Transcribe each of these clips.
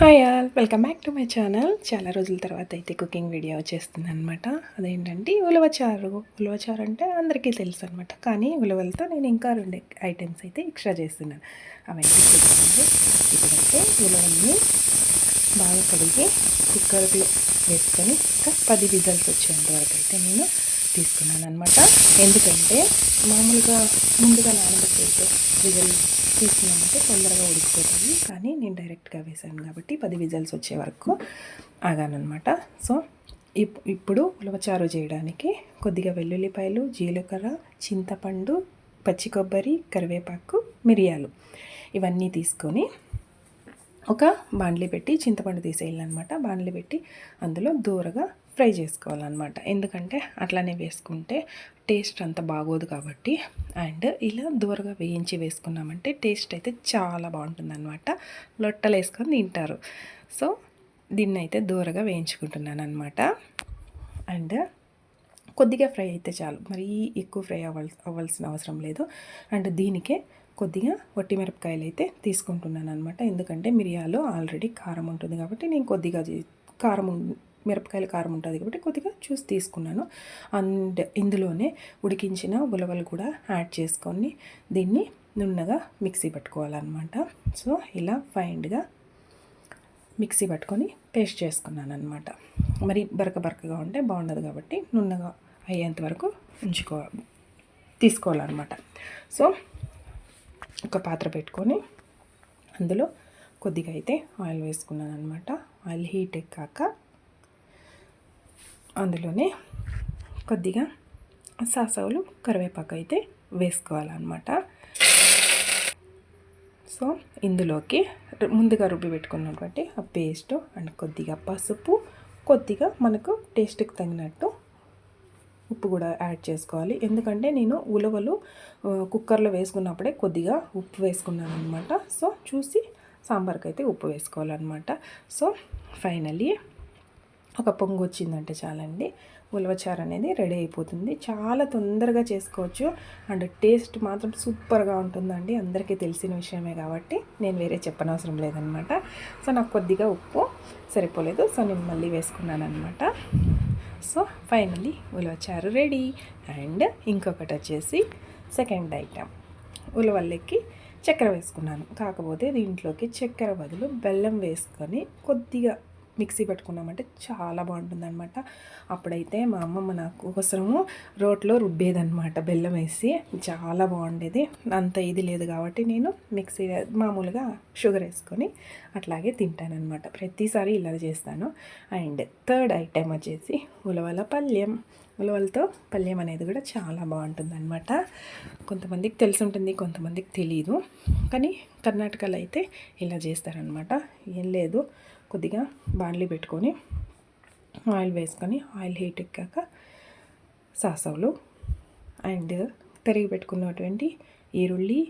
Hi all welcome back to my channel. చాలా రోజుల తర్వాత అయితే కుకింగ్ వీడియో వచ్చేస్తుంది అనమాట అదేంటంటే ఉలవచారు ఉలవచారు అంటే అందరికీ తెలుసు అనమాట కానీ ఉలవలతో నేను ఇంకా రెండు ఐటమ్స్ అయితే ఎక్స్ట్రా చేస్తున్నాను. అవన్నీ చూడండి ఇప్పుడైతే ఉలవల్ని బాగా కడిగి కుక్కర్లో వేసుకొని ఇంకా పది విజల్స్ వచ్చేంత వరకు అయితే నేను తీసుకున్నాను అనమాట ఎందుకంటే మామూలుగా ముందుగా నానబెట్టి అయితే విజల్ తీసుకున్నామంటే తొందరగా ఉడికిపోతుంది కానీ నేను డైరెక్ట్గా వేశాను కాబట్టి పది విజల్స్ వచ్చే వరకు ఆగానమాట సో ఇప్పుడు ఉలవచారు చేయడానికి కొద్దిగా వెల్లుల్లిపాయలు జీలకర్ర చింతపండు పచ్చి కొబ్బరి కరివేపాకు మిరియాలు ఇవన్నీ తీసుకొని ఒక బాండ్లీ పెట్టి చింతపండు తీసేయాలన్నమాట. బాండ్లీ పెట్టి అందులో దూరగా ఫ్రై చేసుకోవాలన్నమాట. ఎందుకంటే అట్లానే వేసుకుంటే టేస్ట్ అంత బాగోదు కాబట్టి. అండ్ ఇలా దూరగా వేయించి వేసుకున్నామంటే టేస్ట్ అయితే చాలా బాగుంటుంది అనమాట లొట్టలు వేసుకొని తింటారు. సో దీన్ని అయితే దూరగా వేయించుకుంటున్నాను అనమాట అండ్ కొద్దిగా ఫ్రై అయితే చాలు. మరీ ఎక్కువ ఫ్రై అవ్వాల్సి అవ్వాల్సిన అవసరం లేదు. అండ్ దీనికే కొద్దిగా వట్టి మిరపకాయలు అయితే తీసుకుంటున్నాను అనమాట ఎందుకంటే మిరియాలు ఆల్రెడీ కారం ఉంటుంది కాబట్టి నేను కొద్దిగా కారం మిరపకాయల కారం ఉంటుంది కాబట్టి కొద్దిగా చూసి తీసుకున్నాను. అండ్ ఇందులోనే ఉడికించిన ఉలవలు కూడా యాడ్ చేసుకొని దీన్ని నున్నగా మిక్సీ పట్టుకోవాలన్నమాట. సో ఇలా ఫైండ్గా మిక్సీ పట్టుకొని పేస్ట్ చేసుకున్నాను అనమాట మరి బరక బరకగా ఉంటే బాగుండదు కాబట్టి నున్నగా అయ్యేంత వరకు ఉంచుకోవాలి తీసుకోవాలన్నమాట. సో ఒక పాత్ర పెట్టుకొని అందులో కొద్దిగా అయితే ఆయిల్ వేసుకున్నాను అనమాట ఆయిల్ హీట్ ఎక్కాక అందులోనే కొద్దిగా సాసవులు కరివేపాకు అయితే వేసుకోవాలన్నమాట. సో ఇందులోకి ముందుగా రుబ్బి పెట్టుకున్నటువంటి ఆ పేస్ట్ అండ్ కొద్దిగా పసుపు కొద్దిగా మనకు టేస్ట్కి తగినట్టు ఉప్పు కూడా యాడ్ చేసుకోవాలి. ఎందుకంటే నేను ఉలవలు కుక్కర్లో వేసుకున్నప్పుడే కొద్దిగా ఉప్పు వేసుకున్నాను అనమాట సో చూసి సాంబార్కి అయితే ఉప్పు వేసుకోవాలన్నమాట. సో ఫైనలీ ఒక పొంగు వచ్చిందంటే చాలండి ఉలవచారు అనేది రెడీ అయిపోతుంది. చాలా తొందరగా చేసుకోవచ్చు. అండ్ టేస్ట్ మాత్రం సూపర్గా ఉంటుందండి. అందరికీ తెలిసిన విషయమే కాబట్టి నేను వేరే చెప్పనవసరం లేదనమాట. సో నాకు కొద్దిగా ఉప్పు సరిపోలేదు. సో నేను మళ్ళీ వేసుకున్నాను అనమాట సో ఫైనలీ ఉలవచారు రెడీ. అండ్ ఇంకొకటి వచ్చేసి సెకండ్ ఐటమ్ ఉలవల్లెక్కి చక్కెర వేసుకున్నాను. కాకపోతే దీంట్లోకి చక్కెర బదులు బెల్లం వేసుకొని కొద్దిగా మిక్సీ పెట్టుకున్నామంటే చాలా బాగుంటుంది అనమాట అప్పుడైతే మా అమ్మమ్మ నాకు కోసము రోట్లో రుబ్బేదనమాట బెల్లం వేసి. చాలా బాగుండేది. అంత ఇది లేదు కాబట్టి నేను మిక్సీ మామూలుగా షుగర్ వేసుకొని అట్లాగే తింటానమాట ప్రతిసారి ఇలా చేస్తాను. అండ్ థర్డ్ ఐటెం వచ్చేసి ఉలవల పల్యం. ఉలవలతో పల్యం అనేది కూడా చాలా బాగుంటుంది అనమాట కొంతమందికి తెలిసి ఉంటుంది కొంతమందికి తెలియదు కానీ కర్ణాటకలో అయితే ఇలా చేస్తారనమాట ఏం లేదు. కొద్దిగా బాండ్లీ పెట్టుకొని ఆయిల్ వేసుకొని ఆయిల్ హీట్ ఎక్కాక సాసవులు అండ్ తరిగి పెట్టుకున్నటువంటి ఈరుల్లి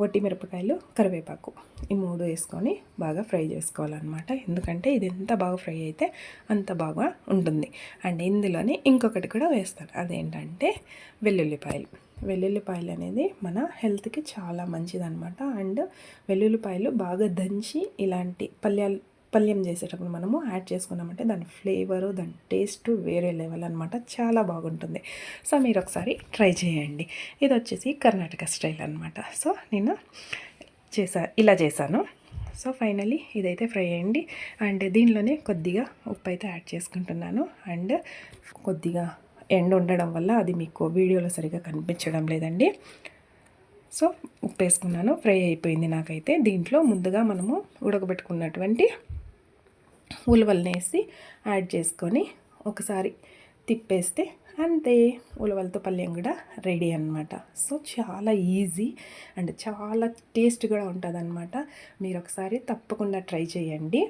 వట్టి మిరపకాయలు కరివేపాకు ఈ మూడు వేసుకొని బాగా ఫ్రై చేసుకోవాలన్నమాట. ఎందుకంటే ఇది ఎంత బాగా ఫ్రై అయితే అంత బాగా ఉంటుంది. అండ్ ఇందులోనే ఇంకొకటి కూడా వేస్తాను అదేంటంటే వెల్లుల్లిపాయలు. వెల్లుల్లిపాయలు అనేది మన హెల్త్కి చాలా మంచిదన్నమాట. అండ్ వెల్లుల్లిపాయలు బాగా దంచి ఇలాంటి పల్యాలు పల్యం చేసేటప్పుడు మనము యాడ్ చేసుకున్నామంటే దాని ఫ్లేవరు దాని టేస్ట్ వేరే లెవెల్ అనమాట చాలా బాగుంటుంది. సో మీరు ఒకసారి ట్రై చేయండి. ఇది వచ్చేసి కర్ణాటక స్టైల్ అనమాట సో నేను చేసా ఇలా చేశాను. సో ఫైనలీ ఇదైతే ఫ్రై అయ్యండి అండ్ దీనిలోనే కొద్దిగా ఉప్పు అయితే యాడ్ చేసుకుంటున్నాను. అండ్ కొద్దిగా ఎండ ఉండడం వల్ల అది మీకు వీడియోలో సరిగా కనిపించడం లేదండి. సో ఉప్పు వేసుకున్నాను. ఫ్రై అయిపోయింది నాకైతే. దీంట్లో ముందుగా మనము ఉడకబెట్టుకున్నటువంటి ఉలవల్ని వేసి యాడ్ చేసుకొని ఒకసారి తిప్పేస్తే అంతే. ఉలవలతో పల్లెం కూడా రెడీ అనమాట సో చాలా ఈజీ అండ్ చాలా టేస్ట్ కూడా ఉంటుంది అనమాట మీరు ఒకసారి తప్పకుండా ట్రై చేయండి.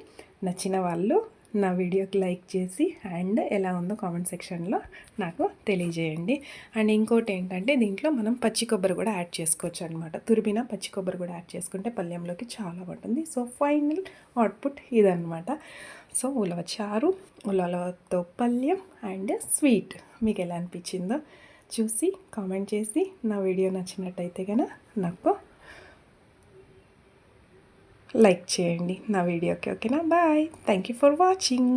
నచ్చిన వాళ్ళు నా వీడియోకి లైక్ చేసి అండ్ ఎలా ఉందో కామెంట్ సెక్షన్లో నాకు తెలియజేయండి. అండ్ ఇంకోటి ఏంటంటే దీంట్లో మనం పచ్చి కొబ్బరి కూడా యాడ్ చేసుకోవచ్చు అనమాట తురిమిన పచ్చి కొబ్బరి కూడా యాడ్ చేసుకుంటే పల్లెంలోకి చాలా బాగుంటుంది. సో ఫైనల్ అవుట్పుట్ ఇదనమాట సో ఉలవ చారు ఉలవతో పళ్ళెం అండ్ స్వీట్. మీకు ఎలా అనిపించిందో చూసి కామెంట్ చేసి నా వీడియో నచ్చినట్టయితే కనుక నాకు లైక్ చేయండి నా వీడియోకి ఓకేనా? Bye. Thank you for watching